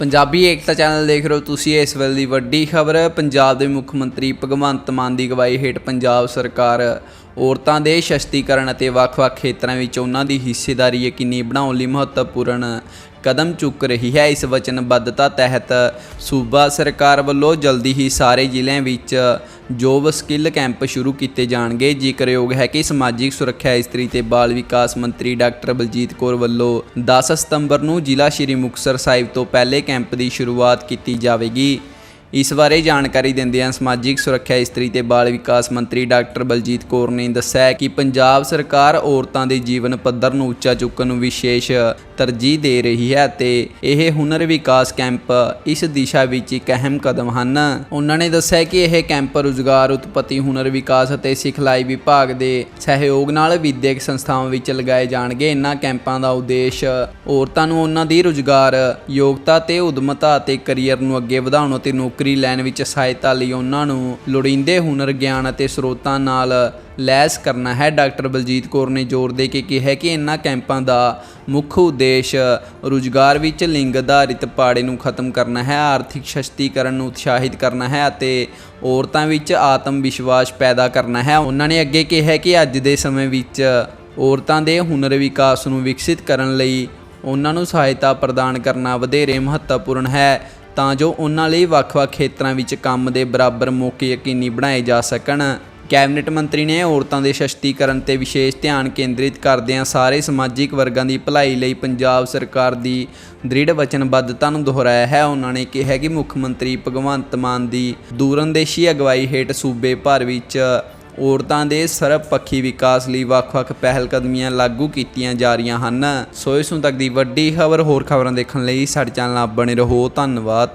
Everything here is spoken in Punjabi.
ਪੰਜਾਬੀ ਏਕਤਾ ਚੈਨਲ ਦੇਖ ਰਹੇ ਹੋ ਤੁਸੀਂ ਇਸ ਵੇਲੇ ਦੀ ਵੱਡੀ ਖਬਰ। ਪੰਜਾਬ ਦੇ ਮੁੱਖ ਮੰਤਰੀ ਭਗਵੰਤ ਮਾਨ ਦੀ ਅਗਵਾਈ ਹੇਠ ਪੰਜਾਬ ਸਰਕਾਰ ਔਰਤਾਂ ਦੇ ਸ਼ਸਤੀਕਰਨ ਅਤੇ ਵੱਖ-ਵੱਖ ਖੇਤਰਾਂ ਵਿੱਚ ਉਹਨਾਂ ਦੀ ਹਿੱਸੇਦਾਰੀ ਯਕੀਨੀ ਬਣਾਉਣ ਲਈ ਮਹੱਤਵਪੂਰਨ ਕਦਮ ਚੁੱਕ ਰਹੀ ਹੈ। ਇਸ ਵਚਨਬੱਧਤਾ ਤਹਿਤ ਸੂਬਾ ਸਰਕਾਰ ਵੱਲੋਂ ਜਲਦੀ ਹੀ ਸਾਰੇ ਜ਼ਿਲ੍ਹਿਆਂ ਵਿੱਚ ਜੋਬ ਸਕਿੱਲ ਕੈਂਪ ਸ਼ੁਰੂ ਕੀਤੇ ਜਾਣਗੇ। ਜ਼ਿਕਰਯੋਗ ਹੈ ਕਿ ਸਮਾਜਿਕ ਸੁਰੱਖਿਆ ਇਸਤਰੀ ਤੇ ਬਾਲ ਵਿਕਾਸ ਮੰਤਰੀ ਡਾਕਟਰ ਬਲਜੀਤ ਕੌਰ ਵੱਲੋਂ 10 ਸਤੰਬਰ ਨੂੰ ਜ਼ਿਲ੍ਹਾ ਸ਼੍ਰੀ ਮੁਕਤਸਰ ਸਾਹਿਬ ਤੋਂ ਪਹਿਲੇ ਕੈਂਪ ਦੀ ਸ਼ੁਰੂਆਤ ਕੀਤੀ ਜਾਵੇਗੀ। ਇਸ ਬਾਰੇ ਜਾਣਕਾਰੀ ਦਿੰਦਿਆਂ ਸਮਾਜਿਕ ਸੁਰੱਖਿਆ ਇਸਤਰੀ ਤੇ ਬਾਲ ਵਿਕਾਸ ਮੰਤਰੀ ਡਾਕਟਰ ਬਲਜੀਤ ਕੌਰ ਨੇ ਦੱਸਿਆ ਕਿ ਪੰਜਾਬ ਸਰਕਾਰ ਔਰਤਾਂ ਦੇ ਜੀਵਨ ਪੱਧਰ ਨੂੰ ਉੱਚਾ ਚੁੱਕਣ ਨੂੰ ਵਿਸ਼ੇਸ਼ ਤਰਜੀਹ ਦੇ ਰਹੀ ਹੈ ਤੇ ਇਹ ਹੁਨਰ ਵਿਕਾਸ ਕੈਂਪ ਇਸ ਦਿਸ਼ਾ ਵਿੱਚ ਇੱਕ ਅਹਿਮ ਕਦਮ ਹਨ। ਉਹਨਾਂ ਨੇ ਦੱਸਿਆ ਕਿ ਇਹ ਕੈਂਪ ਰੁਜ਼ਗਾਰ, ਉਤਪਤੀ, ਹੁਨਰ ਵਿਕਾਸ ਅਤੇ ਸਿਖਲਾਈ ਵਿਭਾਗ ਦੇ ਸਹਿਯੋਗ ਨਾਲ ਵਿਦਿਅਕ ਸੰਸਥਾਵਾਂ ਵਿੱਚ ਲਗਾਏ ਜਾਣਗੇ। ਇਹਨਾਂ ਕੈਂਪਾਂ ਦਾ ਉਦੇਸ਼ ਔਰਤਾਂ ਨੂੰ ਉਹਨਾਂ ਦੀ ਰੁਜ਼ਗਾਰ, ਯੋਗਤਾ ਤੇ ਉਦਮਤਾ ਅਤੇ ਕੈਰੀਅਰ ਨੂੰ ਅੱਗੇ ਵਧਾਉਣ ਅਤੇ ਨੌਕਰੀ ਲੈਣ ਵਿੱਚ ਸਹਾਇਤਾ ਲਈ ਉਹਨਾਂ ਨੂੰ ਲੋੜੀਂਦੇ ਹੁਨਰ, ਗਿਆਨ ਅਤੇ ਸਰੋਤਾਂ ਨਾਲ ਲੈਸ ਕਰਨਾ ਹੈ। ਡਾਕਟਰ ਬਲਜੀਤ ਕੌਰ ਨੇ ਜ਼ੋਰ ਦੇ ਕੇ ਕਿਹਾ ਕਿ ਇਨ੍ਹਾਂ ਕੈਂਪਾਂ ਦਾ ਮੁੱਖ ਉਦੇਸ਼ ਰੁਜ਼ਗਾਰ ਵਿੱਚ ਲਿੰਗ ਆਧਾਰਿਤ ਪਾੜੇ ਨੂੰ ਖਤਮ ਕਰਨਾ ਹੈ, ਆਰਥਿਕ ਸ਼ਕਤੀਕਰਨ ਨੂੰ ਉਤਸ਼ਾਹਿਤ ਕਰਨਾ ਹੈ ਅਤੇ ਔਰਤਾਂ ਵਿੱਚ ਆਤਮ ਵਿਸ਼ਵਾਸ ਪੈਦਾ ਕਰਨਾ ਹੈ। ਉਹਨਾਂ ਨੇ ਅੱਗੇ ਕਿਹਾ ਕਿ ਅੱਜ ਦੇ ਸਮੇਂ ਵਿੱਚ ਔਰਤਾਂ ਦੇ ਹੁਨਰ ਵਿਕਾਸ ਨੂੰ ਵਿਕਸਿਤ ਕਰਨ ਲਈ ਉਹਨਾਂ ਨੂੰ ਸਹਾਇਤਾ ਪ੍ਰਦਾਨ ਕਰਨਾ ਵਧੇਰੇ ਮਹੱਤਵਪੂਰਨ ਹੈ, ਤਾਂ ਜੋ ਉਹਨਾਂ ਲਈ ਵੱਖ-ਵੱਖ ਖੇਤਰਾਂ ਵਿੱਚ ਕੰਮ ਦੇ ਬਰਾਬਰ ਮੌਕੇ ਯਕੀਨੀ ਬਣਾਏ ਜਾ ਸਕਣ। ਕੈਬਨਿਟ ਮੰਤਰੀ ਨੇ ਔਰਤਾਂ ਦੇ ਸ਼ਸਤੀਕਰਨ ਤੇ ਵਿਸ਼ੇਸ਼ ਧਿਆਨ ਕੇਂਦਰਿਤ ਕਰਦਿਆਂ ਸਾਰੇ ਸਮਾਜਿਕ ਵਰਗਾਂ ਦੀ ਭਲਾਈ ਲਈ ਪੰਜਾਬ ਸਰਕਾਰ ਦੀ ਦ੍ਰਿੜ ਵਚਨਬੱਧਤਾ ਨੂੰ ਦੁਹਰਾਇਆ ਹੈ। ਉਹਨਾਂ ਨੇ ਕਿਹਾ ਕਿ ਮੁੱਖ ਮੰਤਰੀ ਭਗਵੰਤ ਮਾਨ ਦੀ ਦੂਰੰਦੇਸ਼ੀ ਅਗਵਾਈ ਹੇਠ ਸੂਬੇ ਭਰ ਵਿੱਚ ਔਰਤਾਂ ਦੇ ਸਰਬਪੱਖੀ ਵਿਕਾਸ ਲਈ ਵੱਖ-ਵੱਖ ਪਹਿਲਕਦਮੀਆਂ ਲਾਗੂ ਕੀਤੀਆਂ ਜਾ ਰਹੀਆਂ ਹਨ। ਸੋ ਇਸ ਨੂੰ ਤੱਕ ਦੀ ਵੱਡੀ ਖਬਰ ਹੋਰ ਖਬਰਾਂ ਦੇਖਣ ਲਈ ਸਾਡੇ ਚੈਨਲ ਨਾਲ ਬਣੇ ਰਹੋ। ਧੰਨਵਾਦ।